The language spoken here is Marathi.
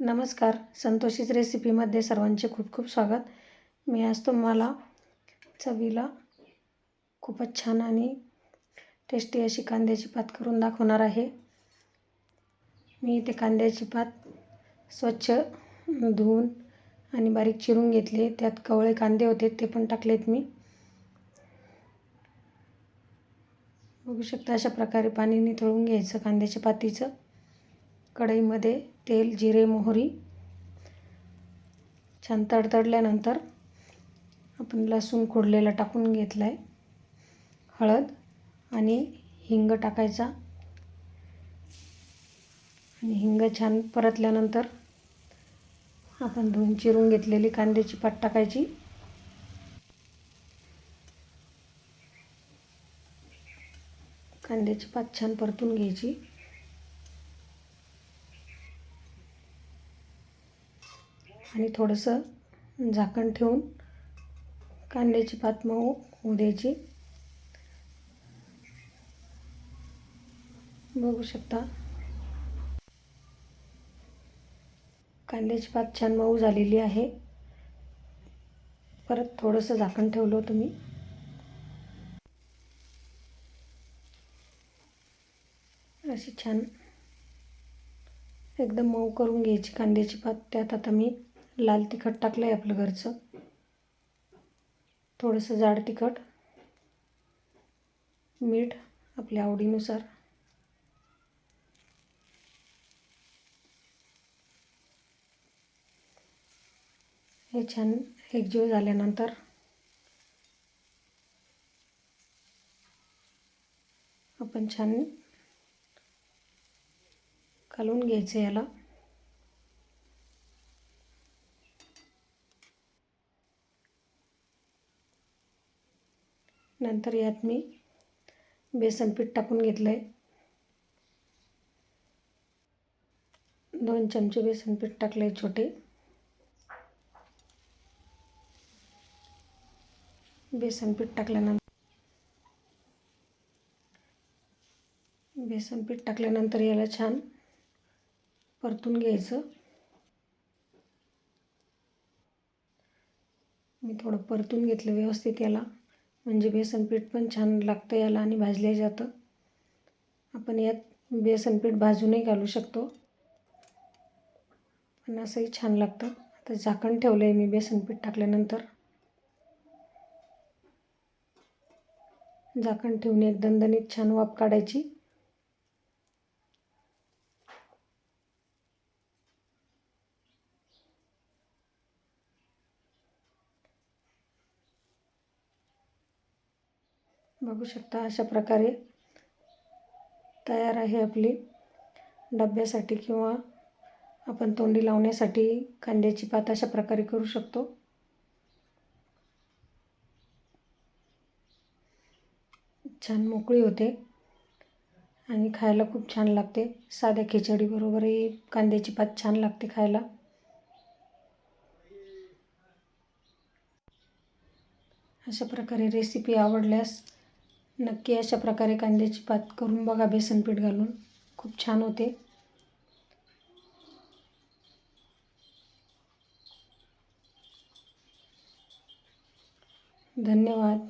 नमस्कार. संतोषीच रेसिपीमध्ये सर्वांचे खूप खूप स्वागत. मी आज तुम्हाला चवीला खूपच छान आणि टेस्टी अशी कांद्याची पात करून दाखवणार आहे. मी इथे कांद्याची पात स्वच्छ धुवून आणि बारीक चिरून घेतले. त्यात कवळे कांदे होते ते पण टाकलेत मी. बघू शकता अशा प्रकारे पाणी निथळून घ्यायचं कांद्याच्या पातीचं. कढईमध्ये तेल जिरे मोहरी छान तडतडल्यानंतर आपण लसूण खोडलेला टाकून घेतला आहे हळद आणि हिंग टाकायचा. आणि हिंग छान परतल्यानंतर आपण धुवून चिरून घेतलेली कांद्याची पात टाकायची. कांद्याची पात छान परतून घ्यायची. आणि थोडंसं झाकण ठेवून कांद्याची पात मऊ होऊ द्यायची. बघू शकता. कांद्याची पात छान मऊ झालेली आहे. परत थोडंसं झाकण ठेवलं होतं मी. अशी छान एकदम मऊ करून घ्यायची कांद्याची पात. त्यात आता मी लाल तिखट टाकलं आहे आपलं घरचं. थोडंसं जाड तिखट. मीठ आपल्या आवडीनुसार. हे छान एकजीव झाल्यानंतर आपण छान घालून घ्यायचं याला. नंतर यात मी बेसन पीठ टाकून घेतलं आहे दोन चमचे बेसन पीठ टाकले छोटे. बेसन पीठ टाकल्यानंतर बेसन पीठ टाकल्यानंतर याला छान परतून घ्यायचं. मी थोडं परतून घेतलं व्यवस्थित याला. म्हणजे बेसन पीठ पण छान लागतं याला आणि भाजले जातं. आपण यात बेसन पीठ भाजूनही घालू शकतो. पण असंही छान लागतं. आता झाकण ठेवलं आहे मी बेसन पीठ टाकल्यानंतर. झाकण ठेवून एक दणदणीत छान वाफ काढायची. बघू शकता अशा प्रकारे तयार आहे आपली डब्यासाठी किंवा आपण तोंडी लावण्यासाठी कांद्याची पात अशा प्रकारे करू शकतो. छान मोकळी होते आणि खायला खूप छान लागते. साध्या खिचडीबरोबरही कांद्याची पात छान लागते खायला. अशा प्रकारे रेसिपी आवडल्यास नक्की अशा प्रकारे कांद्याची पात करून बघा बेसन पीठ घालून. खूप छान होते. धन्यवाद.